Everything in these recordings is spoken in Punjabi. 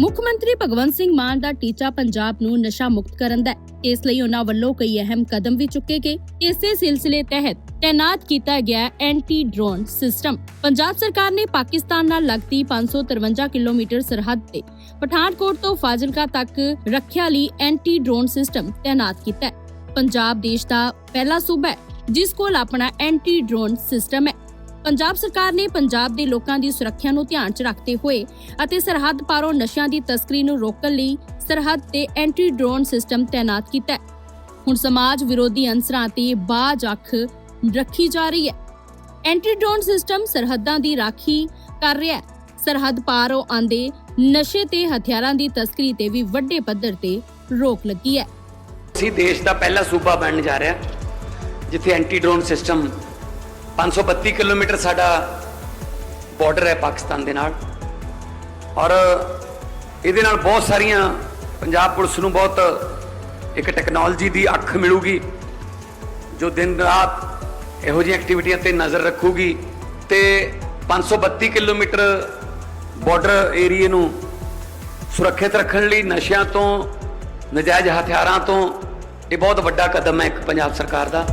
ਮੁੱਖ ਮੰਤਰੀ ਭਗਵੰਤ ਸਿੰਘ ਮਾਨ ਦਾ ਟੀਚਾ ਪੰਜਾਬ ਨੂੰ ਨਸ਼ਾ ਮੁਕਤ ਕਰਨ ਦਾ ਹੈ। ਇਸ ਲਈ ਉਹਨਾਂ ਵੱਲੋਂ ਕਈ ਅਹਿਮ ਕਦਮ ਵੀ ਚੁੱਕੇ ਗਏ। ਇਸੇ ਸਿਲਸਿਲੇ ਤਹਿਤ ਤੈਨਾਤ ਕੀਤਾ ਗਿਆ ਐਂਟੀ ਡਰੋਨ ਸਿਸਟਮ। ਪੰਜਾਬ ਸਰਕਾਰ ਨੇ ਪਾਕਿਸਤਾਨ ਨਾਲ ਲੱਗਦੀ 553 ਕਿਲੋਮੀਟਰ ਸਰਹੱਦ ਤੇ ਪਠਾਨਕੋਟ ਤੋਂ ਫਾਜ਼ਿਲਕਾ ਤੱਕ ਰੱਖਿਆ ਲਈ ਐਂਟੀ ਡਰੋਨ ਸਿਸਟਮ ਤੈਨਾਤ ਕੀਤਾ ਹੈ। ਪੰਜਾਬ ਦੇਸ਼ ਦਾ ਪਹਿਲਾ ਸੂਬਾ ਹੈ, ਜਿਸ ਕੋਲ ਆਪਣਾ ਐਂਟੀ ਡਰੋਨ ਸਿਸਟਮ ਹੈ। ਪੰਜਾਬ ਸਰਕਾਰ ਨੇ ਪੰਜਾਬ ਦੇ ਲੋਕਾਂ ਦੀ ਸੁਰੱਖਿਆ ਨੂੰ ਧਿਆਨ 'ਚ ਰੱਖਦੇ ਹੋਏ ਅਤੇ ਸਰਹੱਦ ਪਾਰੋਂ ਨਸ਼ਿਆਂ ਦੀ ਤਸਕਰੀ ਨੂੰ ਰੋਕਣ ਲਈ ਸਰਹੱਦ ਤੇ ਐਂਟੀ ਡਰੋਨ ਸਿਸਟਮ ਤੈਨਾਤ ਕੀਤਾ ਹੈ। ਹੁਣ ਸਮਾਜ ਵਿਰੋਧੀ ਅੰਸਰਾਂ ਤੇ ਬਾਜ ਅੱਖ ਰੱਖੀ ਜਾ ਰਹੀ ਹੈ। ਐਂਟੀ ਡਰੋਨ ਸਿਸਟਮ ਸਰਹੱਦਾਂ ਦੀ ਰਾਖੀ ਕਰ ਰਿਹਾ ਹੈ। ਸਰਹੱਦ ਪਾਰੋਂ ਆਂਦੇ ਨਸ਼ੇ ਤੇ ਹਥਿਆਰਾਂ ਦੀ ਤਸਕਰੀ ਤੇ ਵੀ ਵੱਡੇ ਪੱਧਰ ਤੇ ਰੋਕ ਲੱਗੀ ਹੈ। ਅਸੀਂ ਦੇਸ਼ ਦਾ ਪਹਿਲਾ ਸੂਬਾ ਬਣਨ ਜਾ ਰਿਹਾ, ਜਿੱਥੇ ਐਂਟੀ ਡਰੋਨ ਸਿਸਟਮ 532 ਕਿਲੋਮੀਟਰ ਸਾਡਾ ਬਾਰਡਰ ਹੈ ਪਾਕਿਸਤਾਨ ਦੇ ਨਾਲ। ਔਰ ਇਹਦੇ ਨਾਲ ਬਹੁਤ ਸਾਰੀਆਂ ਪੰਜਾਬ ਪੁਲਿਸ ਨੂੰ ਬਹੁਤ ਇੱਕ ਟੈਕਨੋਲੋਜੀ ਦੀ ਅੱਖ ਮਿਲੂਗੀ, ਜੋ ਦਿਨ ਰਾਤ ਇਹੋ ਜਿਹੀ ਐਕਟੀਵਿਟੀਆਂ ਤੇ ਨਜ਼ਰ ਰੱਖੂਗੀ ਤੇ 532 ਕਿਲੋਮੀਟਰ ਬਾਰਡਰ ਏਰੀਏ ਨੂੰ ਸੁਰੱਖਿਅਤ ਰੱਖਣ ਲਈ ਨਸ਼ਿਆਂ ਤੋਂ, ਨਜਾਇਜ਼ ਹਥਿਆਰਾਂ ਤੋਂ ਇਹ ਬਹੁਤ ਵੱਡਾ ਕਦਮ ਹੈ ਇੱਕ ਪੰਜਾਬ ਸਰਕਾਰ ਦਾ।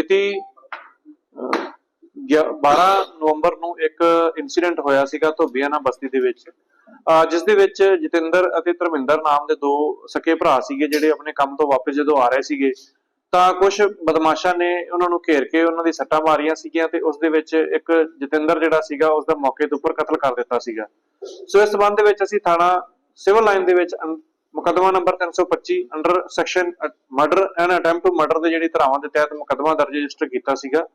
ਮਿਤੀ 12 ਨਵੰਬਰ ਨੂੰ ਇੱਕ ਇਨਸੀਡੈਂਟ ਹੋਇਆ ਸੀਗਾ ਧੋਬੀਆਣਾ ਬਸਤੀ ਦੇ ਵਿੱਚ। ਜਿਸ ਦੇ ਵਿੱਚ ਜਤਿੰਦਰ ਅਤੇ ਧਰਮਿੰਦਰ ਨਾਮ ਦੇ ਦੋ ਸਕੇ ਭਰਾ ਸੀਗੇ ਜਿਹੜੇ ਆਪਣੇ ਕੰਮ ਤੋਂ ਵਾਪਸ ਜਦੋਂ ਆ ਰਹੇ ਸੀਗੇ, ਤਾਂ ਕੁਝ ਬਦਮਾਸ਼ਾਂ ਨੇ ਉਹਨਾਂ ਨੂੰ ਘੇਰ ਕੇ ਉਹਨਾਂ ਦੀ ਸੱਟਾਂ ਮਾਰੀਆਂ ਸੀਗੀਆਂ ਤੇ ਉਸ ਦੇ ਵਿੱਚ ਇੱਕ ਜਤਿੰਦਰ ਜਿਹੜਾ ਸੀਗਾ ਉਸ ਦਾ ਮੌਕੇ ਦੇ ਉੱਪਰ ਕਤਲ ਕਰ ਦਿੱਤਾ ਸੀਗਾ। ਸੋ ਇਸ ਸਬੰਧ ਦੇ ਵਿੱਚ ਅਸੀਂ ਥਾਣਾ ਸਿਵਲ ਲਾਈਨ ਦੇ ਵਿੱਚ ਮੁਕੱਦਮਾ number 325 under section murder and attempt murder ਦੇ ਜਿਹੜੀ ਧਾਰਾਵਾਂ ਦੇ ਤਹਿਤ ਮੁਕੱਦਮਾ ਦਰਜ ਰਜਿਸਟਰ ਕੀਤਾ ਸੀਗਾ।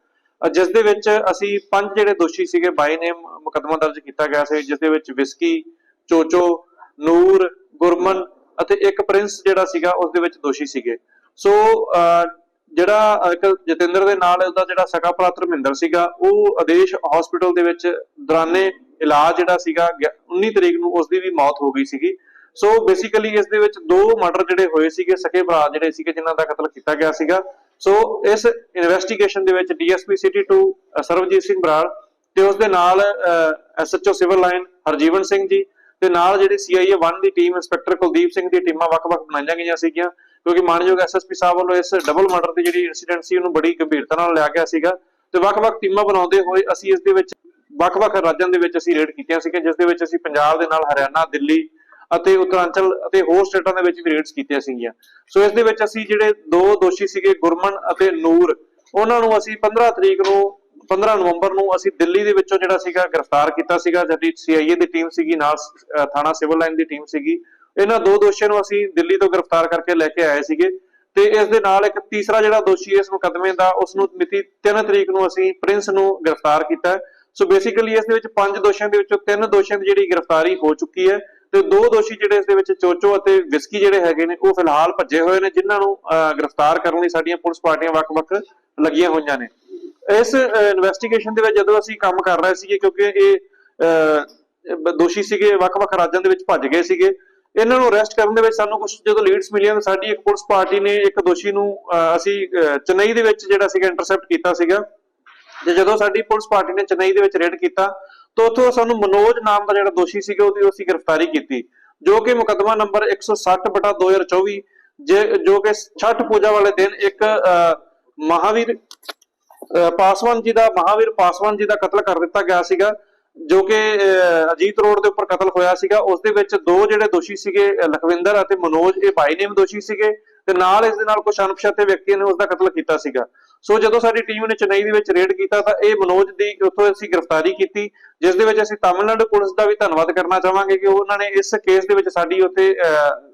ਜਿਸ ਦੇ ਵਿੱਚ ਅਸੀਂ ਪੰਜ ਜਿਹੜੇ ਦੋਸ਼ੀ ਸੀਗੇ ਬਾਈ ਨੇਮ ਮੁਕੱਦਮਾ ਦਰਜ ਕੀਤਾ ਗਿਆ ਸੀ, ਜਿਸ ਦੇ ਵਿੱਚ ਵਿਸਕੀ, ਚੋਚੋ, ਨੂਰ, ਗੁਰਮਨ ਅਤੇ ਇੱਕ ਪ੍ਰਿੰਸ ਜਿਹੜਾ ਸੀਗਾ, ਉਸ ਦੇ ਵਿੱਚ ਦੋਸ਼ੀ ਸੀਗੇ। ਸੋ ਜਿਹੜਾ ਜਤਿੰਦਰ ਦੇ ਨਾਲ ਉਹਦਾ ਜਿਹੜਾ ਸਕਾ ਭਰਾ ਧਰਮਿੰਦਰ ਸੀਗਾ, ਉਹ ਆਦੇਸ਼ ਹਸਪੀਟਲ ਦੇ ਵਿੱਚ ਦੌਰਾਨੇ ਇਲਾਜ ਜਿਹੜਾ ਸੀਗਾ, ਗਿਆ- 19 ਤਰੀਕ ਨੂੰ ਉਸ ਦੀ ਵੀ ਮੌਤ ਹੋ ਗਈ ਸੀਗੀ। ਸੋ ਬੇਸਿਕਲੀ ਇਸ ਦੇ ਵਿੱਚ ਦੋ ਮਰਡਰ ਜਿਹੜੇ ਹੋਏ ਸੀਗੇ, ਸਕੇ ਭਰਾ ਜਿਹੜੇ ਸੀਗੇ, ਜਿਨ੍ਹਾਂ ਦਾ ਕਤਲ ਕੀਤਾ ਗਿਆ ਸੀਗਾ। ਸੋ ਇਸ ਇਨਵੈਸਟੀਗੇਸ਼ਨ ਦੇ ਵਿੱਚ ਡੀਐਸਪੀ ਸਿਟੀ 2 ਸਰਵਜੀਤ ਸਿੰਘ ਬਰਾੜ ਤੇ ਉਸ ਦੇ ਨਾਲ SHO civil line Harjeevan Singh ji ਤੇ ਨਾਲ ਜਿਹੜੀ ਸੀਆਈਏ 1 ਦੀ ਟੀਮ ਇੰਸਪੈਕਟਰ ਕੁਲਦੀਪ ਸਿੰਘ ਦੀ ਟੀਮਾਂ ਵੱਖ-ਵੱਖ ਬਣਾਈਆਂ ਗਈਆਂ ਸੀਗੀਆਂ, ਕਿਉਂਕਿ ਮਾਨਯੋਗ ਐਸਐਸਪੀ ਸਾਹਿਬ ਵੱਲੋਂ ਇਸ ਡਬਲ ਮਰਡਰ ਦੀ ਜਿਹੜੀ ਇਨਸੀਡੈਂਟ ਸੀ, ਉਹਨੂੰ ਬੜੀ ਗੰਭੀਰਤਾ ਨਾਲ ਲਿਆ ਗਿਆ ਸੀਗਾ। ਤੇ ਵੱਖ-ਵੱਖ ਟੀਮਾਂ ਬਣਾਉਂਦੇ ਹੋਏ ਅਸੀਂ ਇਸ ਦੇ ਵਿੱਚ ਵੱਖ-ਵੱਖ ਰਾਜਾਂ ਦੇ ਵਿੱਚ ਅਸੀਂ ਰੇਡ ਕੀਤੀਆਂ ਸੀਗੀਆਂ, ਜਿਸ ਦੇ ਵਿੱਚ ਅਸੀਂ ਪੰਜਾਬ ਦੇ ਨਾਲ ਹਰਿਆਣਾ, ਦਿੱਲੀ ਅਤੇ ਉਤਰਾਂਚਲ ਅਤੇ ਹੋਰ ਸਟੇਟਾਂ ਦੇ ਵਿੱਚ ਵੀ ਰੇਡਸ ਕੀਤੀਆਂ ਸੀਗੀਆਂ। ਸੋ ਇਸ ਦੇ ਵਿੱਚ ਅਸੀਂ ਜਿਹੜੇ ਦੋ ਦੋਸ਼ੀ ਸੀਗੇ, ਗੁਰਮਨ ਅਤੇ ਨੂਰ, ਉਹਨਾਂ ਨੂੰ ਅਸੀਂ 15 ਤਰੀਕ ਨੂੰ 15 ਨਵੰਬਰ ਨੂੰ ਅਸੀਂ ਦਿੱਲੀ ਦੇ ਵਿੱਚੋਂ ਜਿਹੜਾ ਸੀਗਾ ਗ੍ਰਿਫਤਾਰ ਕੀਤਾ ਸੀਗਾ ਸਾਡੀ ਸੀਆਈਏ ਦੀ ਟੀਮ ਸੀਗੀ, ਨਾਲ ਥਾਣਾ ਸਿਵਲ ਲਾਈਨ ਦੀ ਟੀਮ ਸੀਗੀ। ਇਹਨਾਂ ਦੋ ਦੋਸ਼ੀਆਂ ਨੂੰ ਅਸੀਂ ਦਿੱਲੀ ਤੋਂ ਗ੍ਰਿਫਤਾਰ ਕਰਕੇ ਲੈ ਕੇ ਆਏ ਸੀਗੇ ਤੇ ਇਸ ਦੇ ਨਾਲ ਇੱਕ ਤੀਸਰਾ ਜਿਹੜਾ ਦੋਸ਼ੀ ਇਸ ਮੁਕੱਦਮੇ ਦਾ ਉਸ ਨੂੰ ਮਿਤੀ 3 ਤਰੀਕ ਨੂੰ ਅਸੀਂ ਪ੍ਰਿੰਸ ਨੂੰ ਗ੍ਰਿਫਤਾਰ ਕੀਤਾ। ਸੋ ਬੇਸਿਕਲੀ ਇਸ ਦੇ ਵਿੱਚ ਪੰਜ ਦੋਸ਼ੀਆਂ ਦੇ ਵਿੱਚੋਂ ਤਿੰਨ ਦੋਸ਼ੀਆਂ ਦੀ ਜਿਹੜੀ ਗ੍ਰਿਫਤਾਰੀ ਹੋ ਚੁੱਕੀ ਹੈ। ਤੇ ਦੋ ਦੋਸ਼ੀ ਜਿਹੜੇ ਇਸ ਦੇ ਵਿੱਚ ਚੋਚੋ ਅਤੇ ਵਿਸਕੀ ਜਿਹੜੇ ਹੈਗੇ ਨੇ ਉਹ ਫਿਲਹਾਲ ਭੱਜੇ ਹੋਏ ਨੇ ਜਿਨ੍ਹਾਂ ਨੂੰ ਗ੍ਰਿਫਤਾਰ ਕਰਨ ਲਈ ਸਾਡੀਆਂ ਪੁਲਿਸ ਪਾਰਟੀਆਂ ਵੱਖ-ਵੱਖ ਲੱਗੀਆਂ ਹੋਈਆਂ ਨੇ। ਇਸ ਇਨਵੈਸਟੀਗੇਸ਼ਨ ਦੇ ਵਿੱਚ ਜਦੋਂ ਅਸੀਂ ਕੰਮ ਕਰ ਰਹੇ ਸੀਗੇ ਕਿਉਂਕਿ ਇਹ ਦੋਸ਼ੀ ਸੀਗੇ ਵੱਖ-ਵੱਖ ਰਾਜਾਂ ਦੇ ਵਿੱਚ ਭੱਜ ਗਏ ਸੀਗੇ ਇਹਨਾਂ ਨੂੰ ਅਰੈਸਟ ਕਰਨ ਦੇ ਵਿੱਚ ਸਾਨੂੰ ਕੁਝ ਜਦੋਂ ਲੀਡਸ ਮਿਲੀਆਂ ਸਾਡੀ ਇੱਕ ਪੁਲਿਸ ਪਾਰਟੀ ਨੇ ਇੱਕ ਦੋਸ਼ੀ ਨੂੰ ਅਸੀਂ ਅਹ, ਚੇਨਈ ਦੇ ਵਿੱਚ ਜਿਹੜਾ ਸੀਗਾ ਇੰਟਰਸੈਪਟ ਕੀਤਾ ਸੀਗਾ ਤੇ ਜਦੋਂ ਸਾਡੀ ਪੁਲਿਸ ਪਾਰਟੀ ਨੇ ਚੇਨਈ ਦੇ ਵਿੱਚ ਰੇਡ ਕੀਤਾ ਤਾਂ ਉੱਥੋਂ ਸਾਨੂੰ ਮਨੋਜ ਨਾਮ ਦਾ ਜਿਹੜਾ ਦੋਸ਼ੀ ਸੀਗਾ ਉਹਦੀ ਅਸੀਂ ਗ੍ਰਿਫਤਾਰੀ ਕੀਤੀ ਜੋ ਕਿ ਮੁਕੱਦਮਾ ਨੰਬਰ 160/2024 ਜੇ- ਜੋ ਕਿ ਛਠ ਪੂਜਾ ਵਾਲੇ ਦਿਨ ਇੱਕ ਅਹ, ਮਹਾਵੀਰ ਅਹ, ਪਾਸਵਾਨ ਜੀ ਦਾ ਮਹਾਵੀਰ ਪਾਸਵਾਨ ਜੀ ਦਾ ਕਤਲ ਕਰ ਦਿੱਤਾ ਗਿਆ ਸੀਗਾ ਜੋ ਕਿ ਅਹ, ਅਜੀਤ ਰੋਡ ਦੇ ਉੱਪਰ ਕਤਲ ਹੋਇਆ ਸੀਗਾ ਉਸ ਦੇ ਵਿੱਚ ਦੋ ਜਿਹੜੇ ਦੋਸ਼ੀ ਸੀਗੇ ਲਖਵਿੰਦਰ ਅਤੇ ਮਨੋਜ ਇਹ ਬਾਈ ਨੇਮ ਦੋਸ਼ੀ ਸੀਗੇ ਤੇ ਨਾਲ ਇਸ ਦੇ ਨਾਲ ਕੁਝ ਅਣਪਛਾਤੇ ਵਿਅਕਤੀਆਂ ਨੇ ਉਸ ਦਾ ਕਤਲ ਕੀਤਾ ਸੀਗਾ। ਸੋ ਜਦੋਂ ਸਾਡੀ ਟੀਮ ਨੇ ਚੇਨਈ ਦੇ ਵਿੱਚ ਰੇਡ ਕੀਤਾ ਤਾਂ ਇਹ ਮਨੋਜ ਦੀ ਉੱਥੋਂ ਅਸੀਂ ਗ੍ਰਿਫਤਾਰੀ ਕੀਤੀ ਜਿਸ ਦੇ ਵਿੱਚ ਅਸੀਂ ਤਾਮਿਲਨਾਡੂ ਪੁਲਿਸ ਦਾ ਵੀ ਧੰਨਵਾਦ ਕਰਨਾ ਚਾਹਾਂਗੇ ਕਿ ਉਹਨਾਂ ਨੇ ਇਸ ਕੇਸ ਦੇ ਵਿੱਚ ਸਾਡੀ ਉੱਥੇ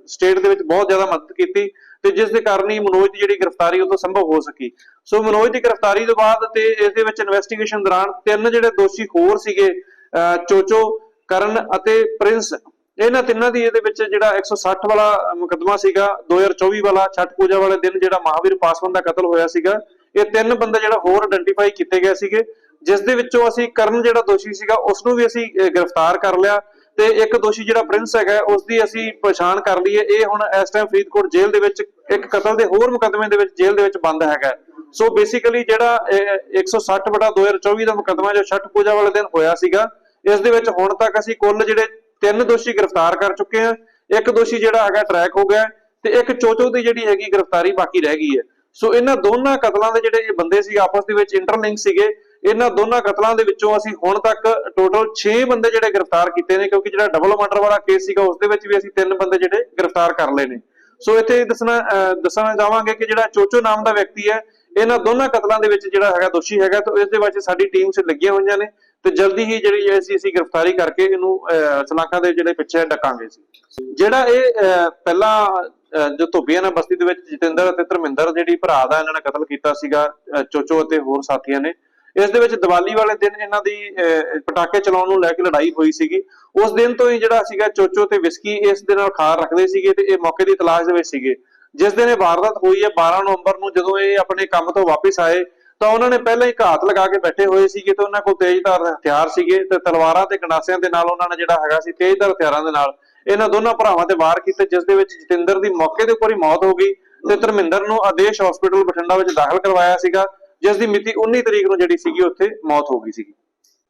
ਸਟੇਟ ਦੇ ਵਿੱਚ ਬਹੁਤ ਜ਼ਿਆਦਾ ਮਦਦ ਕੀਤੀ ਤੇ ਜਿਸ ਦੇ ਕਾਰਨ ਹੀ ਮਨੋਜ ਦੀ ਜਿਹੜੀ ਗ੍ਰਿਫਤਾਰੀ ਉਦੋਂ ਸੰਭਵ ਹੋ ਸਕੀ। ਸੋ ਮਨੋਜ ਦੀ ਗ੍ਰਿਫਤਾਰੀ ਤੋਂ ਬਾਅਦ ਤੇ ਇਸ ਦੇ ਵਿੱਚ ਇਨਵੈਸਟੀਗੇਸ਼ਨ ਦੌਰਾਨ ਤਿੰਨ ਜਿਹੜੇ ਦੋਸ਼ੀ ਹੋਰ ਸੀਗੇ ਅਹ, ਚੋਚੋ ਕਰਨ ਅਤੇ ਪ੍ਰਿੰਸ ਇਹਨਾਂ ਤਿੰਨਾਂ ਦੀ ਇਹਦੇ ਵਿੱਚ ਜਿਹੜਾ 160 ਵਾਲਾ ਮੁਕੱਦਮਾ ਸੀਗਾ 2024 ਵਾਲਾ ਛਠ ਪੂਜਾ ਵਾਲੇ ਦਿਨ ਜਿਹੜਾ ਮਹਾਵੀਰ ਪਾਸਵਾਨ ਦਾ ਕਤਲ ਹੋਇਆ ਸੀਗਾ ਇਹ ਤਿੰਨ ਬੰਦੇ ਜਿਹੜਾ ਹੋਰ ਆਇਡੈਂਟੀਫਾਈ ਕੀਤੇ ਗਏ ਸੀਗੇ ਜਿਸ ਦੇ ਵਿੱਚੋਂ ਅਸੀਂ ਕਰਨ ਜਿਹੜਾ ਦੋਸ਼ੀ ਸੀਗਾ ਉਸ ਨੂੰ ਵੀ ਅਸੀਂ ਗ੍ਰਿਫਤਾਰ ਕਰ ਲਿਆ ਤੇ ਇੱਕ ਦੋਸ਼ੀ ਜਿਹੜਾ ਪ੍ਰਿੰਸ ਹੈਗਾ ਉਸ ਦੀ ਅਸੀਂ ਪਛਾਣ ਕਰ ਲਈ ਹੈ। ਇਹ ਹੁਣ ਇਸ ਟਾਈਮ ਫਰੀਦਕੋਟ ਜੇਲ੍ਹ ਦੇ ਵਿੱਚ ਇੱਕ ਕਤਲ ਦੇ ਹੋਰ ਮੁਕੱਦਮੇ ਦੇ ਵਿੱਚ ਜੇਲ੍ਹ ਦੇ ਵਿੱਚ ਬੰਦ ਹੈਗਾ ਸੋ ਬੇਸਿਕਲੀ ਜਿਹੜਾ ਅਹ, 160 ਬਟਾ 2024 ਦਾ ਮੁਕੱਦਮਾ ਜੋ ਛਠ ਪੂਜਾ ਵਾਲੇ ਦਿਨ ਹੋਇਆ ਸੀਗਾ ਇਸ ਦੇ ਵਿੱਚ ਹੁਣ ਤੱਕ ਅਸੀਂ ਕੁੱਲ ਜਿਹੜੇ ਤਿੰਨ ਦੋਸ਼ੀ ਗ੍ਰਿਫਤਾਰ ਕਰ ਚੁੱਕੇ ਆ। ਇੱਕ ਦੋਸ਼ੀ ਜਿਹੜਾ ਹੈਗਾ ਟਰੈਕ ਹੋ ਗਿਆ ਤੇ ਇੱਕ ਚੋਚੋ ਦੀ ਜਿਹੜੀ ਹੈਗੀ ਗ੍ਰਿਫਤਾਰੀ ਬਾਕੀ ਰਹਿ ਗਈ ਹੈ। ਸੋ ਇਹਨਾਂ ਦੋਨਾਂ ਕਤਲਾਂ ਦੇ ਜਿਹੜੇ ਬੰਦੇ ਸੀ ਆਪਸ ਦੇ ਵਿੱਚ ਇੰਟਰਲਿੰਕ ਸੀਗੇ। ਇਹਨਾਂ ਦੋਨਾਂ ਕਤਲਾਂ ਦੇ ਵਿੱਚੋਂ ਅਸੀਂ ਹੁਣ ਤੱਕ ਟੋਟਲ 6 ਬੰਦੇ ਜਿਹੜੇ ਗ੍ਰਿਫਤਾਰ ਕੀਤੇ ਨੇ, ਕਿਉਂਕਿ ਜਿਹੜਾ ਡਬਲ ਮਰਡਰ ਵਾਲਾ ਕੇਸ ਸੀਗਾ, ਉਸ ਦੇ ਵਿੱਚ ਵੀ ਅਸੀਂ ਤਿੰਨ ਬੰਦੇ ਜਿਹੜੇ ਗ੍ਰਿਫਤਾਰ ਕਰ ਲਏ ਨੇ। ਸੋ ਇੱਥੇ ਦੱਸਣਾ, ਅਹ ਦੱਸਣਾ ਚਾਹਾਂਗੇ ਕਿ ਜਿਹੜਾ ਚੋਚੋ ਨਾਮ ਦਾ ਵਿਅਕਤੀ ਹੈ, ਇਹਨਾਂ ਦੋਨਾਂ ਕਤਲਾਂ ਦੇ ਵਿੱਚ ਜਿਹੜਾ ਹੈਗਾ ਦੋਸ਼ੀ ਹੈਗਾ, ਤਾਂ ਇਸ ਦੇ ਵਿੱਚ ਸਾਡੀ ਟੀਮ 'ਚ ਲੱਗੀਆਂ ਹੋਈਆਂ ਨੇ। ਤੇ ਜਲਦੀ ਹੀ ਜਿਹੜੀ ਹੈ ਅਸੀਂ ਅਸੀਂ ਗ੍ਰਿਫਤਾਰੀ ਕਰਕੇ ਇਹਨੂੰ ਸਲਾਖਾਂ ਦੇ ਜਿਹੜੇ ਪਿੱਛੇ ਡਕਾਂਗੇ ਸੀ। ਜਿਹੜਾ ਇਹ ਅਹ, ਜੋ ਧੋਬੀਆਂ ਨਾਲ ਬਸਤੀ ਦੇ ਵਿੱਚ ਜਤਿੰਦਰ ਅਤੇ ਧਰਮਿੰਦਰ ਜਿਹੜੀ ਭਰਾ ਦਾ ਇਹਨਾਂ ਨੇ ਕਤਲ ਕੀਤਾ ਸੀਗਾ ਚੋਚੋ ਅਤੇ ਹੋਰ ਸਾਥੀਆਂ ਨੇ ਇਸ ਦੇ ਵਿੱਚ ਦੀਵਾਲੀ ਵਾਲੇ ਦਿਨ ਇਹਨਾਂ ਦੀ ਅਹ, ਪਟਾਕੇ ਚਲਾਉਣ ਨੂੰ ਲੈ ਕੇ ਲੜਾਈ ਹੋਈ ਸੀਗੀ। ਉਸ ਦਿਨ ਤੋਂ ਹੀ ਜਿਹੜਾ ਸੀਗਾ ਚੋਚੋ ਤੇ ਵਿਸਕੀ ਇਸ ਦੇ ਨਾਲ ਖਾਰ ਰੱਖਦੇ ਸੀਗੇ ਤੇ ਇਹ ਮੌਕੇ ਦੀ ਤਲਾਸ਼ ਦੇ ਵਿੱਚ ਸੀਗੇ। ਜਿਸ ਦਿਨ ਇਹ ਵਾਰਦਾਤ ਹੋਈ ਹੈ 12 ਨਵੰਬਰ ਨੂੰ ਜਦੋਂ ਇਹ ਆਪਣੇ ਕੰਮ ਤੋਂ ਵਾਪਸ ਆਏ ਤਾਂ ਉਹਨਾਂ ਨੇ ਪਹਿਲਾਂ ਹੀ ਘਾਤ ਲਗਾ ਕੇ ਬੈਠੇ ਹੋਏ ਸੀਗੇ ਤੇ ਉਹਨਾਂ ਕੋਲ ਤੇਜ਼ਧਾਰ ਹਥਿਆਰ ਸੀਗੇ ਤੇ ਤਲਵਾਰਾਂ ਤੇ ਗੰਡਾਸਿਆਂ ਦੇ ਨਾਲ ਉਹਨਾਂ ਨੇ ਜਿਹੜਾ ਹੈਗਾ ਸੀ ਤੇਜ਼ਧਾਰ ਹਥਿਆਰਾਂ ਦੇ ਨਾਲ ਇਹਨਾਂ ਦੋਨਾਂ ਭਰਾਵਾਂ ਤੇ ਵਾਰ ਕੀਤੇ ਜਿਸ ਦੇ ਵਿੱਚ ਜਤਿੰਦਰ ਦੀ ਮੌਕੇ ਦੇ ਉੱਪਰ ਹੀ ਮੌਤ ਹੋ ਗਈ ਤੇ ਧਰਮਿੰਦਰ ਨੂੰ ਆਦੇਸ਼ ਹਸਪੀਟਲ ਬਠਿੰਡਾ ਵਿੱਚ ਦਾਖਲ ਕਰਵਾਇਆ ਸੀਗਾ ਜਿਸ ਦੀ ਮਿਤੀ 19 ਤਰੀਕ ਨੂੰ ਜਿਹੜੀ ਸੀਗੀ ਉੱਥੇ ਮੌਤ ਹੋ ਗਈ ਸੀਗੀ।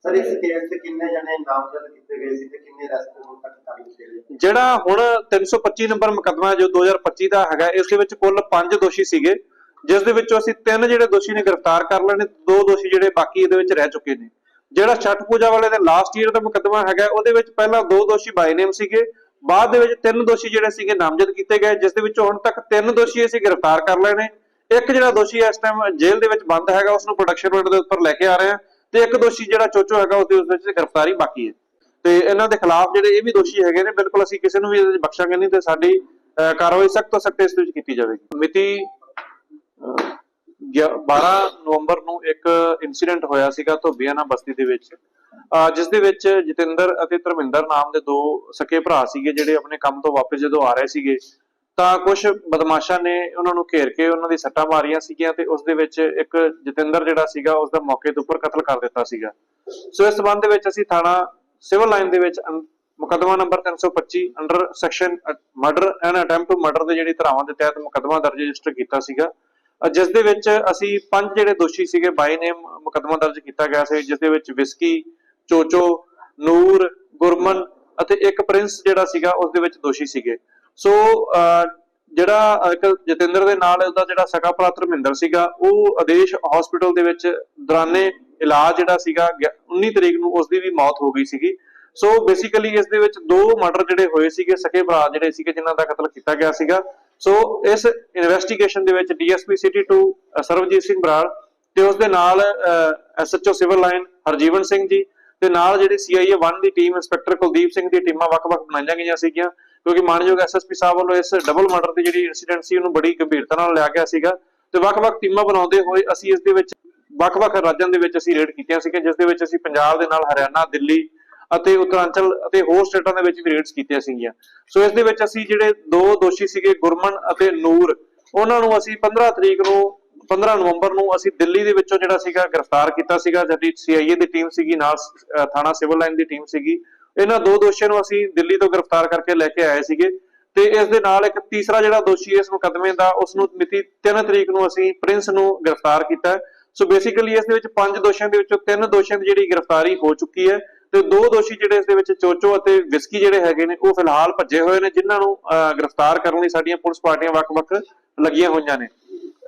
ਸਰ ਇਸ ਕੇਸ 'ਚ ਕਿੰਨੇ ਜਣੇ ਨਾਮਜ਼ਦ ਕੀਤੇ ਗਏ ਸੀ ਤੇ ਕਿੰਨੇ ਰੈਸਟ ਹੁਣ ਤੱਕ ਕਰ ਗਏ ਜਿਹੜਾ ਹੁਣ 325 ਨੰਬਰ ਮੁਕੱਦਮਾ ਜੋ 2025 ਦਾ ਹੈਗਾ ਇਸ ਦੇ ਵਿੱਚ ਕੁੱਲ 5 ਦੋਸ਼ੀ ਸੀਗੇ। ਜਿਸ ਦੇ ਵਿੱਚੋਂ ਅਸੀਂ ਤਿੰਨ ਜਿਹੜੇ ਦੋਸ਼ੀ ਨੇ ਗ੍ਰਿਫਤਾਰ ਕਰ ਲਏ ਨੇ, ਦੋ ਦੋਸ਼ੀ ਜਿਹੜੇ ਬਾਕੀ ਇਹਦੇ ਵਿੱਚ ਰਹਿ ਚੁੱਕੇ ਨੇ। ਜਿਹੜਾ ਛਠ ਪੂਜਾ ਵਾਲੇ ਦੇ ਲਾਸਟ ਈਅਰ ਦਾ ਮੁਕੱਦਮਾ ਹੈਗਾ, ਉਹਦੇ ਵਿੱਚ ਪਹਿਲਾਂ ਦੋ ਦੋਸ਼ੀ ਬਾਈ ਨੇਮ ਸੀਗੇ, ਬਾਅਦ ਦੇ ਵਿੱਚ ਤਿੰਨ ਦੋਸ਼ੀ ਜਿਹੜੇ ਸੀਗੇ ਨਾਮਜ਼ਦ ਕੀਤੇ ਗਏ, ਜਿਸ ਦੇ ਵਿੱਚੋਂ ਹੁਣ ਤੱਕ ਤਿੰਨ ਦੋਸ਼ੀ ਅਸੀਂ ਗ੍ਰਿਫਤਾਰ ਕਰ ਲਏ ਨੇ। ਇੱਕ ਜਿਹੜਾ ਦੋਸ਼ੀ ਇਸ ਟਾਈਮ ਜੇਲ੍ਹ ਦੇ ਵਿੱਚ ਬੰਦ ਹੈਗਾ ਉਸ ਨੂੰ ਪ੍ਰੋਡਕਸ਼ਨ ਰੋਡ ਦੇ ਉੱਪਰ ਲੈ ਕੇ ਆ ਰਹੇ ਹਾਂ ਤੇ ਇੱਕ ਦੋਸ਼ੀ ਜਿਹੜਾ ਚੋਚੋ ਹੈਗਾ, ਉਹਦੇ ਉਸ ਵਿੱਚ ਗ੍ਰਿਫਤਾਰੀ ਬਾਕੀ ਹੈ। ਤੇ ਇਹਨਾਂ ਦੇ ਖਿਲਾਫ ਜਿਹੜੇ ਇਹ ਵੀ ਦੋਸ਼ੀ ਹੈਗੇ ਨੇ, ਬਿਲਕੁਲ ਅਸੀਂ ਕਿਸੇ ਨੂੰ ਵੀ ਇਹਦੇ ਵਿੱਚ ਬਖਸ਼ਾਂਗੇ ਨਹੀਂ, ਤੇ ਸਾਡੀ ਕਾਰਵਾਈ ਸਖਤ ਤੋਂ ਸਖਤ ਇਸ ਦੇ ਵਿੱਚ ਕੀਤੀ ਜਾਵੇਗੀ। ਮਿਤੀ 12 ਨਵੰਬਰ ਨੂੰ ਇੱਕ ਇਨਸੀਡੈਂਟ ਹੋਇਆ ਸੀਗਾ ਧੋਬੀਆਣਾ ਬਸਤੀ ਦੇ ਵਿੱਚ। ਜਿਸ ਦੇ ਵਿੱਚ ਜਤਿੰਦਰ ਅਤੇ ਧਰਮਿੰਦਰ ਨਾਮ ਦੇ ਦੋ ਸਕੇ ਭਰਾ ਸੀਗੇ ਜਿਹੜੇ ਆਪਣੇ ਕੰਮ ਤੋਂ ਵਾਪਸ ਜਦੋਂ ਆ ਰਹੇ ਸੀਗੇ, ਤਾਂ ਕੁਝ ਬਦਮਾਸ਼ਾਂ ਨੇ ਉਹਨਾਂ ਨੂੰ ਘੇਰ ਕੇ ਉਹਨਾਂ ਦੀ ਸੱਟਾਂ ਮਾਰੀਆਂ ਸੀਗੀਆਂ ਤੇ ਉਸ ਦੇ ਵਿੱਚ ਇੱਕ ਜਤਿੰਦਰ ਜਿਹੜਾ ਸੀਗਾ ਉਸ ਦਾ ਮੌਕੇ ਦੇ ਉੱਪਰ ਕਤਲ ਕਰ ਦਿੱਤਾ ਸੀਗਾ। ਸੋ ਇਸ ਸਬੰਧ ਦੇ ਵਿੱਚ ਅਸੀਂ ਥਾਣਾ ਸਿਵਲ ਲਾਈਨ ਦੇ ਵਿੱਚ ਅੰ- ਮੁਕੱਦਮਾ number 325 under section murder and attempt to murder ਦੇ ਜਿਹੜੀ ਧਾਰਾਵਾਂ ਦੇ ਤਹਿਤ ਮੁਕੱਦਮਾ ਦਰਜ ਰਜਿਸਟਰ ਕੀਤਾ ਸੀਗਾ। ਜਿਸ ਦੇ ਵਿੱਚ ਅਸੀਂ ਪੰਜ ਜਿਹੜੇ ਦੋਸ਼ੀ ਸੀਗੇ ਬਾਈ ਨੇਮ ਮੁਕੱਦਮਾ ਦਰਜ ਕੀਤਾ ਗਿਆ ਸੀ ਜਿਸ ਦੇ ਵਿੱਚ ਵਿਸਕੀ ਚੋਚੋ ਨੂਰ ਗੁਰਮਨ ਅਤੇ ਇੱਕ ਪ੍ਰਿੰਸ ਜਿਹੜਾ ਸੀਗਾ ਉਸ ਦੇ ਵਿੱਚ ਦੋਸ਼ੀ ਸੀਗੇ। ਸੋ ਅ, ਜਿਹੜਾ ਇੱਕ ਜਤਿੰਦਰ ਦੇ ਨਾਲ ਉਹਦਾ ਜਿਹੜਾ ਸਕਾ ਭਰਾ ਧਰਮਿੰਦਰ ਸੀਗਾ ਉਹ ਆਦੇਸ਼ ਹਸਪੀਟਲ ਦੇ ਵਿੱਚ ਦੌਰਾਨੇ ਇਲਾਜ ਜਿਹੜਾ ਸੀਗਾ ਗਿਆ- 19 ਤਰੀਕ ਨੂੰ ਉਸ ਦੀ ਵੀ ਮੌਤ ਹੋ ਗਈ ਸੀਗੀ। ਸੋ ਬੇਸਿਕਲੀ ਇਸ ਦੇ ਵਿੱਚ ਦੋ ਮਰਡਰ ਜਿਹੜੇ ਹੋਏ ਸੀਗੇ ਸਕੇ ਭਰਾ ਜਿਹੜੇ ਸੀਗੇ ਜਿਨ੍ਹਾਂ ਦਾ ਕਤਲ ਕੀਤਾ ਗਿਆ ਸੀਗਾ। ਸੋ ਇਸ ਇਨਵੈਸਟੀਗੇਸ਼ਨ ਦੇ ਵਿੱਚ ਡੀਐਸਪੀ ਸਿਟੀ 2 ਸਰਵਜੀਤ ਸਿੰਘ ਬਰਾੜ ਤੇ ਉਸ ਦੇ ਨਾਲ SHO civil line Harjeevan Singh ji ਤੇ ਨਾਲ ਜਿਹੜੀ ਸੀਆਈਏ 1 ਦੀ ਟੀਮ ਇੰਸਪੈਕਟਰ ਕੁਲਦੀਪ ਸਿੰਘ ਦੀ ਟੀਮਾਂ ਵੱਖ-ਵੱਖ ਬਣਾਈਆਂ ਗਈਆਂ ਸੀਗੀਆਂ, ਕਿਉਂਕਿ ਮਾਨਯੋਗ ਐਸਐਸਪੀ ਸਾਹਿਬ ਵੱਲੋਂ ਇਸ ਡਬਲ ਮਰਡਰ ਦੀ ਜਿਹੜੀ ਇਨਸੀਡੈਂਟ ਸੀ, ਉਹਨੂੰ ਬੜੀ ਗੰਭੀਰਤਾ ਨਾਲ ਲਿਆ ਗਿਆ ਸੀਗਾ ਤੇ ਵੱਖ-ਵੱਖ ਟੀਮਾਂ ਬਣਾਉਂਦੇ ਹੋਏ ਅਸੀਂ ਇਸ ਦੇ ਵਿੱਚ ਵੱਖ-ਵੱਖ ਰਾਜਾਂ ਦੇ ਵਿੱਚ ਅਸੀਂ ਰੇਡ ਕੀਤੀਆਂ ਸੀਗੀਆਂ, ਜਿਸ ਦੇ ਵਿੱਚ ਅਸੀਂ ਪੰਜਾਬ ਦੇ ਨਾਲ ਹਰਿਆਣਾ, ਦਿੱਲੀ ਅਤੇ ਉਤਰਾਂਚਲ ਅਤੇ ਹੋਰ ਸਟੇਟਾਂ ਦੇ ਵਿੱਚ ਵੀ ਰੇਡਸ ਕੀਤੀਆਂ ਸੀਗੀਆਂ। ਸੋ ਇਸ ਦੇ ਵਿੱਚ ਅਸੀਂ ਜਿਹੜੇ ਦੋ ਦੋਸ਼ੀ ਸੀਗੇ, ਗੁਰਮਨ ਅਤੇ ਨੂਰ, ਉਹਨਾਂ ਨੂੰ ਅਸੀਂ 15 ਤਰੀਕ ਨੂੰ 15 ਨਵੰਬਰ ਨੂੰ ਅਸੀਂ ਦਿੱਲੀ ਦੇ ਵਿੱਚੋਂ ਜਿਹੜਾ ਸੀਗਾ ਗ੍ਰਿਫਤਾਰ ਕੀਤਾ ਸੀਗਾ। ਸਾਡੀ ਸੀਆਈਏ ਦੀ ਟੀਮ ਸੀਗੀ, ਨਾਲ ਥਾਣਾ ਸਿਵਲ ਲਾਈਨ ਦੀ ਟੀਮ ਸੀਗੀ। ਇਹਨਾਂ ਦੋ ਦੋਸ਼ੀਆਂ ਨੂੰ ਅਸੀਂ ਦਿੱਲੀ ਤੋਂ ਗ੍ਰਿਫਤਾਰ ਕਰਕੇ ਲੈ ਕੇ ਆਏ ਸੀਗੇ ਤੇ ਇਸ ਦੇ ਨਾਲ ਇੱਕ ਤੀਸਰਾ ਜਿਹੜਾ ਦੋਸ਼ੀ ਇਸ ਮੁਕੱਦਮੇ ਦਾ, ਉਸ ਨੂੰ ਮਿਤੀ 3 ਤਰੀਕ ਨੂੰ ਅਸੀਂ ਪ੍ਰਿੰਸ ਨੂੰ ਗ੍ਰਿਫਤਾਰ ਕੀਤਾ। ਸੋ ਬੇਸਿਕਲੀ ਇਸ ਦੇ ਵਿੱਚ ਪੰਜ ਦੋਸ਼ੀਆਂ ਦੇ ਵਿੱਚੋਂ ਤਿੰਨ ਦੋਸ਼ੀਆਂ ਦੀ ਜਿਹੜੀ ਗ੍ਰਿਫਤਾਰੀ ਹੋ ਚੁੱਕੀ ਹੈ। ਤੇ ਦੋ ਦੋਸ਼ੀ ਜਿਹੜੇ ਇਸ ਦੇ ਵਿੱਚ ਚੋਚੋ ਅਤੇ ਵਿਸਕੀ ਜਿਹੜੇ ਹੈਗੇ ਨੇ ਉਹ ਫਿਲਹਾਲ ਭੱਜੇ ਹੋਏ ਨੇ ਜਿਨ੍ਹਾਂ ਨੂੰ ਗ੍ਰਿਫਤਾਰ ਕਰਨ ਲਈ ਸਾਡੀਆਂ ਪੁਲਿਸ ਪਾਰਟੀਆਂ ਵੱਖ-ਵੱਖ ਲੱਗੀਆਂ ਹੋਈਆਂ ਨੇ।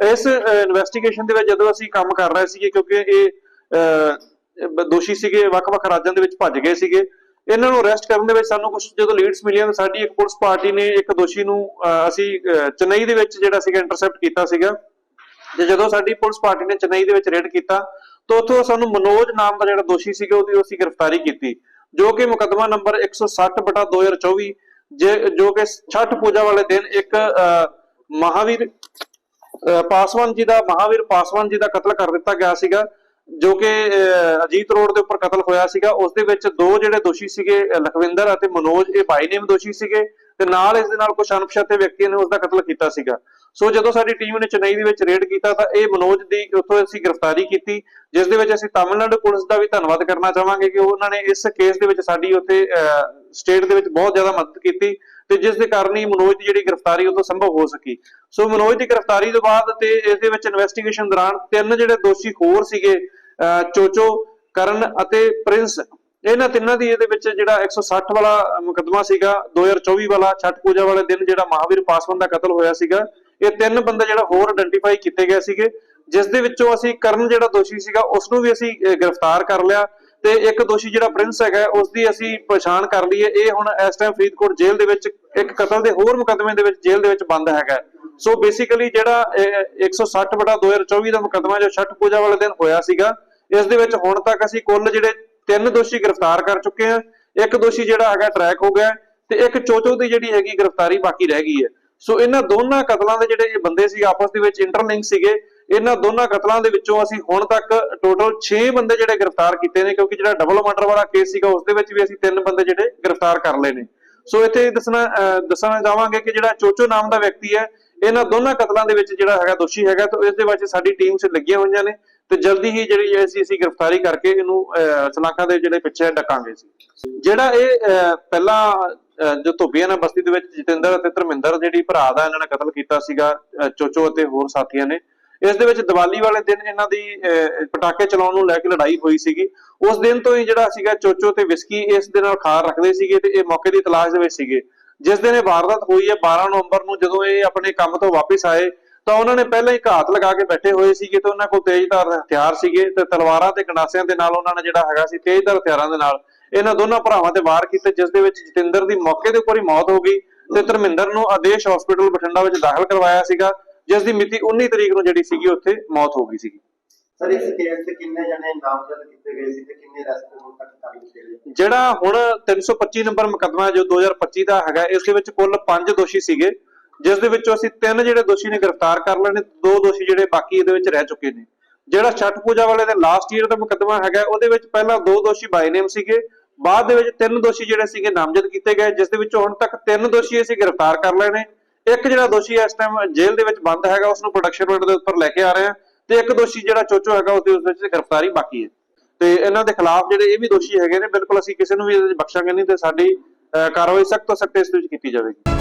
ਇਸ ਇਨਵੈਸਟੀਗੇਸ਼ਨ ਦੇ ਵਿੱਚ ਜਦੋਂ ਅਸੀਂ ਕੰਮ ਕਰ ਰਹੇ ਸੀਗੇ ਕਿਉਂਕਿ ਇਹ ਦੋਸ਼ੀ ਸੀਗੇ ਵੱਖ-ਵੱਖ ਰਾਜਾਂ ਦੇ ਵਿੱਚ ਭੱਜ ਗਏ ਸੀਗੇ ਇਹਨਾਂ ਨੂੰ ਅਰੈਸਟ ਕਰਨ ਦੇ ਵਿੱਚ ਸਾਨੂੰ ਕੁਝ ਜਦੋਂ ਲੀਡਸ ਮਿਲੀਆਂ ਤਾਂ ਸਾਡੀ ਇੱਕ ਪੁਲਿਸ ਪਾਰਟੀ ਨੇ ਇੱਕ ਦੋਸ਼ੀ ਨੂੰ ਅਸੀਂ ਅਹ, ਚੇਨਈ ਦੇ ਵਿੱਚ ਜਿਹੜਾ ਸੀਗਾ ਇੰਟਰਸੈਪਟ ਕੀਤਾ ਸੀਗਾ ਤੇ ਜਦੋਂ ਸਾਡੀ ਪੁਲਿਸ ਪਾਰਟੀ ਨੇ ਚੇਨਈ ਦੇ ਵਿੱਚ ਰੇਡ ਕੀਤਾ ਤਾਂ ਉੱਥੋਂ ਸਾਨੂੰ ਮਨੋਜ ਨਾਮ ਦਾ ਜਿਹੜਾ ਦੋਸ਼ੀ ਸੀਗਾ ਉਹਦੀ ਅਸੀਂ ਗ੍ਰਿਫਤਾਰੀ ਕੀਤੀ ਜੋ ਕਿ ਮੁਕੱਦਮਾ ਨੰਬਰ 160 ਬਟਾ 2024 ਜੋ ਕਿ ਛਠ ਪੂਜਾ ਵਾਲੇ ਦਿਨ ਇੱਕ ਮਹਾਵੀਰ ਪਾਸਵਾਨ ਜੀ ਦਾ ਮਹਾਵੀਰ ਪਾਸਵਾਨ ਜੀ ਦਾ ਕਤਲ ਕਰ ਦਿੱਤਾ ਗਿਆ ਸੀਗਾ ਜੋ ਕਿ ਅਹ, ਅਜੀਤ ਰੋਡ ਦੇ ਉੱਪਰ ਕਤਲ ਹੋਇਆ ਸੀਗਾ। ਉਸ ਦੇ ਵਿੱਚ ਦੋ ਜਿਹੜੇ ਦੋਸ਼ੀ ਸੀਗੇ ਲਖਵਿੰਦਰ ਅਤੇ ਮਨੋਜ ਇਹ ਬਾਈ ਨੇਮ ਦੋਸ਼ੀ ਸੀਗੇ ਤੇ ਨਾਲ ਇਸ ਦੇ ਨਾਲ ਕੁਝ ਅਣਪਛਾਤੇ ਵਿਅਕਤੀਆਂ ਨੇ ਉਸ ਦਾ ਕਤਲ ਕੀਤਾ ਸੀਗਾ। ਸੋ ਜਦੋਂ ਸਾਡੀ ਟੀਮ ਨੇ ਚੇਨਈ ਦੇ ਵਿੱਚ ਰੇਡ ਕੀਤਾ ਤਾਂ ਇਹ ਮਨੋਜ ਦੀ ਉੱਥੋਂ ਅਸੀਂ ਗ੍ਰਿਫਤਾਰੀ ਕੀਤੀ, ਜਿਸ ਦੇ ਵਿੱਚ ਅਸੀਂ ਤਾਮਿਲਨਾਡੂ ਪੁਲਿਸ ਦਾ ਵੀ ਧੰਨਵਾਦ ਕਰਨਾ ਚਾਹਾਂਗੇ ਕਿ ਉਹਨਾਂ ਨੇ ਇਸ ਕੇਸ ਦੇ ਵਿੱਚ ਸਾਡੀ ਉੱਥੇ ਸਟੇਟ ਦੇ ਵਿੱਚ ਬਹੁਤ ਜ਼ਿਆਦਾ ਮਦਦ ਕੀਤੀ ਤੇ ਜਿਸ ਦੇ ਕਾਰਨ ਹੀ ਮਨੋਜ ਦੀ ਜਿਹੜੀ ਗ੍ਰਿਫਤਾਰੀ ਉਹ ਸੰਭਵ ਹੋ ਸਕੀ। ਸੋ ਮਨੋਜ ਦੀ ਗ੍ਰਿਫਤਾਰੀ ਤੋਂ ਬਾਅਦ ਤੇ ਇਸ ਦੇ ਵਿੱਚ ਇਨਵੈਸਟੀਗੇਸ਼ਨ ਦੌਰਾਨ ਤਿੰਨ ਜਿਹੜੇ ਦੋਸ਼ੀ ਹੋਰ ਸੀਗੇ, ਅਹ, ਚੋਚੋ, ਕਰਨ ਅਤੇ ਪ੍ਰਿੰਸ। ਇਹਨਾਂ ਤਿੰਨਾਂ ਦੀ ਇਹਦੇ ਵਿੱਚ ਜਿਹੜਾ 160 ਵਾਲਾ ਮੁਕੱਦਮਾ ਸੀਗਾ 2024 ਵਾਲਾ, ਛਠ ਪੂਜਾ ਵਾਲੇ ਦਿਨ ਜਿਹੜਾ ਮਹਾਵੀਰ ਪਾਸਵਾਨ ਦਾ ਕਤਲ ਹੋਇਆ ਸੀਗਾ ਇਹ ਤਿੰਨ ਬੰਦੇ ਜਿਹੜਾ ਹੋਰ ਆਇਡੈਂਟੀਫਾਈ ਕੀਤੇ ਗਏ ਸੀਗੇ, ਜਿਸ ਦੇ ਵਿੱਚੋਂ ਅਸੀਂ ਕਰਨ ਜਿਹੜਾ ਦੋਸ਼ੀ ਸੀਗਾ ਉਸ ਨੂੰ ਵੀ ਅਸੀਂ ਗ੍ਰਿਫਤਾਰ ਕਰ ਲਿਆ ਤੇ ਇੱਕ ਦੋਸ਼ੀ ਜਿਹੜਾ ਪ੍ਰਿੰਸ ਹੈਗਾ ਉਸ ਦੀ ਅਸੀਂ ਪਛਾਣ ਕਰ ਲਈ ਹੈ ਇਹ ਹੁਣ ਇਸ ਟਾਈਮ ਫਰੀਦਕੋਟ ਜੇਲ੍ਹ ਦੇ ਵਿੱਚ, ਇੱਕ ਕਤਲ ਦੇ ਹੋਰ ਮੁਕੱਦਮੇ ਦੇ ਵਿੱਚ ਜੇਲ੍ਹ ਦੇ ਵਿੱਚ ਬੰਦ ਹੈਗਾ। ਸੋ ਬੇਸਿਕਲੀ ਜਿਹੜਾ 160 ਬਟਾ 2024 ਦਾ ਮੁਕੱਦਮਾ ਜੋ ਛਠ ਪੂਜਾ ਵਾਲੇ ਦਿਨ ਹੋਇਆ ਸੀਗਾ, ਇਸ ਦੇ ਵਿੱਚ ਹੁਣ ਤੱਕ ਅਸੀਂ ਕੁੱਲ ਜਿਹੜੇ ਤਿੰਨ ਦੋਸ਼ੀ ਗ੍ਰਿਫਤਾਰ ਕਰ ਚੁੱਕੇ ਹਾਂ। ਇੱਕ ਦੋਸ਼ੀ ਜਿਹੜਾ ਹੈਗਾ ਟਰੈਕ ਹੋ ਗਿਆ ਤੇ ਇੱਕ ਚੋਚੋ ਦੀ ਜਿਹੜੀ ਹੈਗੀ ਗ੍ਰਿਫਤਾਰੀ ਬਾਕੀ ਰਹਿ ਗਈ ਹੈ। ਸੋ ਇਹਨਾਂ ਦੋਨਾਂ ਕਤਲਾਂ ਦੇ ਜਿਹੜੇ ਬੰਦੇ ਸੀ ਆਪਸ ਦੇ ਵਿੱਚ ਇੰਟਰਲਿੰਕ ਸੀਗੇ। ਇਹਨਾਂ ਦੋਨਾਂ ਕਤਲਾਂ ਦੇ ਵਿੱਚੋਂ ਅਸੀਂ ਹੁਣ ਤੱਕ ਟੋਟਲ 6 ਬੰਦੇ ਜਿਹੜੇ ਗ੍ਰਿਫਤਾਰ ਕੀਤੇ ਨੇ ਕਿਉਂਕਿ ਜਿਹੜਾ ਡਬਲ ਮਰਡਰ ਵਾਲਾ ਕੇਸ ਸੀਗਾ ਉਸ ਦੇ ਵਿੱਚ ਵੀ ਅਸੀਂ ਤਿੰਨ ਬੰਦੇ ਜਿਹੜੇ ਗ੍ਰਿਫਤਾਰ ਕਰ ਲਏ ਨੇ। ਸੋ ਇੱਥੇ ਦੱਸਣਾ ਦੱਸਣਾ ਚਾਹਾਂਗੇ ਕਿ ਜਿਹੜਾ ਚੋਚੋ ਨਾਮ ਦਾ ਵਿਅਕਤੀ ਹੈ ਇਹਨਾਂ ਦੋਨਾਂ ਕਤਲਾਂ ਦੇ ਵਿੱਚ ਜਿਹੜਾ ਹੈਗਾ ਦੋਸ਼ੀ ਹੈਗਾ ਤਾਂ ਇਸ ਦੇ ਵਿੱਚ ਸਾਡੀ ਟੀਮ ਸੇ ਲੱਗੀਆਂ ਹੋਈਆਂ ਨੇ ਤੇ ਜਲਦੀ ਹੀ ਜਿਹੜੀ ਅਸੀਂ ਅਸੀਂ ਗ੍ਰਿਫਤਾਰੀ ਕਰਕੇ ਇਹਨੂੰ ਅਹ, ਸਲਾਖਾਂ ਦੇ ਜਿਹੜੇ ਪਿੱਛੇ ਡਕਾਂਗੇ ਸੀ ਜਿਹੜਾ ਇਹ ਅਹ, ਪਹਿਲਾਂ ਜੋ ਧੋਬੀਆਂ ਨਾਲ ਬਸਤੀ ਦੇ ਵਿੱਚ ਜਤਿੰਦਰ ਅਤੇ ਧਰਮਿੰਦਰ ਜਿਹੜੀ ਭਰਾ ਦਾ ਇਹਨਾਂ ਨੇ ਕਤਲ ਕੀਤਾ ਸੀਗਾ ਚੋਚੋ ਅਤੇ ਹੋਰ ਸਾਥੀਆਂ ਨੇ। ਇਸ ਦੇ ਵਿੱਚ ਦੀਵਾਲੀ ਵਾਲੇ ਦਿਨ ਇਹਨਾਂ ਦੀ ਪਟਾਕੇ ਚਲਾਉਣ ਨੂੰ ਲੈ ਕੇ ਲੜਾਈ ਹੋਈ ਸੀਗੀ, ਉਸ ਦਿਨ ਤੋਂ ਹੀ ਜਿਹੜਾ ਸੀਗਾ ਚੋਚੋ ਤੇ ਵਿਸਕੀ ਇਸ ਦੇ ਨਾਲ ਖਾਰ ਰੱਖਦੇ ਸੀਗੇ ਤੇ ਇਹ ਮੌਕੇ ਦੀ ਤਲਾਸ਼ ਦੇ ਵਿੱਚ ਸੀਗੇ। ਜਿਸ ਦਿਨ ਇਹ ਵਾਰਦਾਤ ਹੋਈ ਹੈ 12 ਨਵੰਬਰ ਨੂੰ ਜਦੋਂ ਇਹ ਆਪਣੇ ਕੰਮ ਤੋਂ ਵਾਪਸ ਆਏ, ਤਾਂ ਉਹਨਾਂ ਨੇ ਪਹਿਲਾਂ ਹੀ ਘਾਤ ਲਗਾ ਕੇ ਬੈਠੇ ਹੋਏ ਸੀਗੇ ਤੇ ਉਹਨਾਂ ਕੋਲ ਤੇਜ਼ਧਾਰ ਹਥਿਆਰ ਸੀਗੇ ਤੇ ਤਲਵਾਰਾਂ ਤੇ ਗੰਡਾਸਿਆਂ ਦੇ ਨਾਲ ਉਹਨਾਂ ਨੇ ਜਿਹੜਾ ਹੈਗਾ ਸੀ, ਤੇਜ਼ਧਾਰ ਹਥਿਆਰਾਂ ਦੇ ਨਾਲ ਇਹਨਾਂ ਦੋਨਾਂ ਭਰਾਵਾਂ ਤੇ ਵਾਰ ਕੀਤੇ ਜਿਸ ਦੇ ਵਿੱਚ ਜਤਿੰਦਰ ਦੀ ਮੌਕੇ ਦੇ ਉੱਪਰ ਹੀ ਮੌਤ ਹੋ ਗਈ ਤੇ ਧਰਮਿੰਦਰ ਨੂੰ ਆਦੇਸ਼ ਹਸਪੀਟਲ ਬਠਿੰਡਾ ਵਿੱਚ ਦਾਖਲ ਕਰਵਾਇਆ ਸੀਗਾ ਜਿਸ ਦੀ ਮਿਤੀ 19 ਤਰੀਕ ਨੂੰ ਜਿਹੜੀ ਸੀਗੀ ਉੱਥੇ ਮੌਤ ਹੋ ਗਈ ਸੀਗੀ। ਸਰ ਇਸ ਕੇਸ ਤੇ ਕਿੰਨੇ ਜਣੇ ਨਾਮਜ਼ਦ ਕੀਤੇ ਗਏ ਸੀ ਤੇ ਕਿੰਨੇ ਤੱਕ ਜਿਹੜਾ ਹੁਣ 325 ਨੰਬਰ ਮੁਕੱਦਮਾ ਜੋ 2025 ਦਾ ਹੈਗਾ ਇਸ ਦੇ ਵਿੱਚ ਕੁੱਲ 5 ਦੋਸ਼ੀ ਸੀਗੇ ਜਿਸ ਦੇ ਵਿੱਚੋਂ ਅਸੀਂ ਤਿੰਨ ਜਿਹੜੇ ਦੋਸ਼ੀ ਨੇ ਗ੍ਰਿਫਤਾਰ ਕਰ ਲਏ ਨੇ ਦੋ ਦੋਸ਼ੀ ਜਿਹੜੇ ਬਾਕੀ ਇਹਦੇ ਵਿੱਚ ਰਹਿ ਚੁੱਕੇ ਨੇ। ਜਿਹੜਾ ਛਠ ਪੂਜਾ ਵਾਲੇ ਦੇ ਲਾਸਟ ਈਅਰ ਦਾ ਮੁਕੱਦਮਾ ਹੈਗਾ ਉਹਦੇ ਵਿੱਚ ਪਹਿਲਾਂ ਦੋ ਦੋਸ਼ੀ ਬਾਈ ਨੇਮ ਸੀਗੇ ਬਾਅਦ ਦੇ ਵਿੱਚ ਤਿੰਨ ਦੋਸ਼ੀ ਜਿਹੜੇ ਸੀਗੇ ਨਾਮਜ਼ਦ ਕੀਤੇ ਗਏ, ਜਿਸ ਦੇ ਵਿੱਚੋਂ ਹੁਣ ਤੱਕ ਤਿੰਨ ਦੋਸ਼ੀ ਅਸੀਂ ਗ੍ਰਿਫਤਾਰ ਕਰ ਲਏ ਨੇ। ਇੱਕ ਜਿਹੜਾ ਦੋਸ਼ੀ ਇਸ ਟਾਈਮ ਜੇਲ੍ਹ ਦੇ ਵਿੱਚ ਬੰਦ ਹੈਗਾ ਉਸ ਨੂੰ ਪ੍ਰੋਡਕਸ਼ਨ ਰੋਡ ਦੇ ਉੱਪਰ ਲੈ ਕੇ ਆ ਰਹੇ ਆ ਤੇ ਇੱਕ ਦੋਸ਼ੀ ਜਿਹੜਾ ਚੋਚੋ ਹੈਗਾ, ਉਹਦੇ ਉਸ ਵਿੱਚ ਗ੍ਰਿਫਤਾਰੀ ਬਾਕੀ ਹੈ। ਤੇ ਇਹਨਾਂ ਦੇ ਖਿਲਾਫ ਜਿਹੜੇ ਇਹ ਵੀ ਦੋਸ਼ੀ ਹੈਗੇ ਨੇ, ਬਿਲਕੁਲ ਅਸੀਂ ਕਿਸੇ ਨੂੰ ਵੀ ਇਹਦੇ ਵਿੱਚ ਬਖਸ਼ਾਂਗੇ ਨਹੀਂ ਤੇ ਸਾਡੀ ਕਾਰਵਾਈ ਸਖਤ ਤੋਂ ਸਖਤ ਇਸ ਵਿੱਚ ਕੀਤੀ ਜਾਵੇਗੀ।